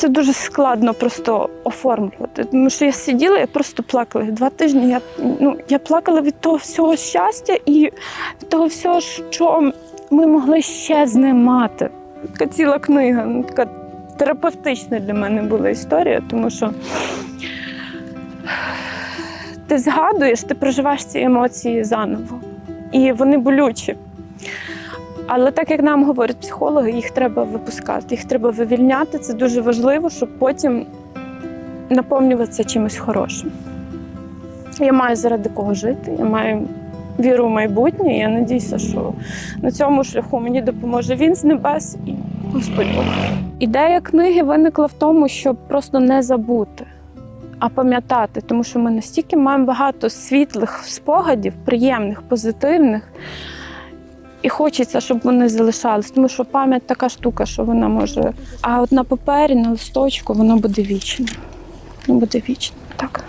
Це дуже складно просто оформлювати. Тому що я сиділа, я просто плакала. Два тижні я, ну, я плакала від того всього щастя і від того всього, що ми могли ще з ним мати. Така ціла книга, ну, така терапевтична для мене була історія, тому що ти згадуєш, ти проживаєш ці емоції заново. І вони болючі. Але так як нам говорять психологи, їх треба випускати, їх треба вивільняти. Це дуже важливо, щоб потім наповнюватися чимось хорошим. Я маю заради кого жити, я маю віру в майбутнє. Я надіюся, що на цьому шляху мені допоможе він з небес і Господь Бог. Ідея книги виникла в тому, щоб просто не забути, а пам'ятати, тому що ми настільки маємо багато світлих спогадів, приємних, позитивних. І хочеться, щоб вони залишались, тому що пам'ять така штука, що вона може. А от на папері, на листочку, воно буде вічно. Воно буде вічно. Так.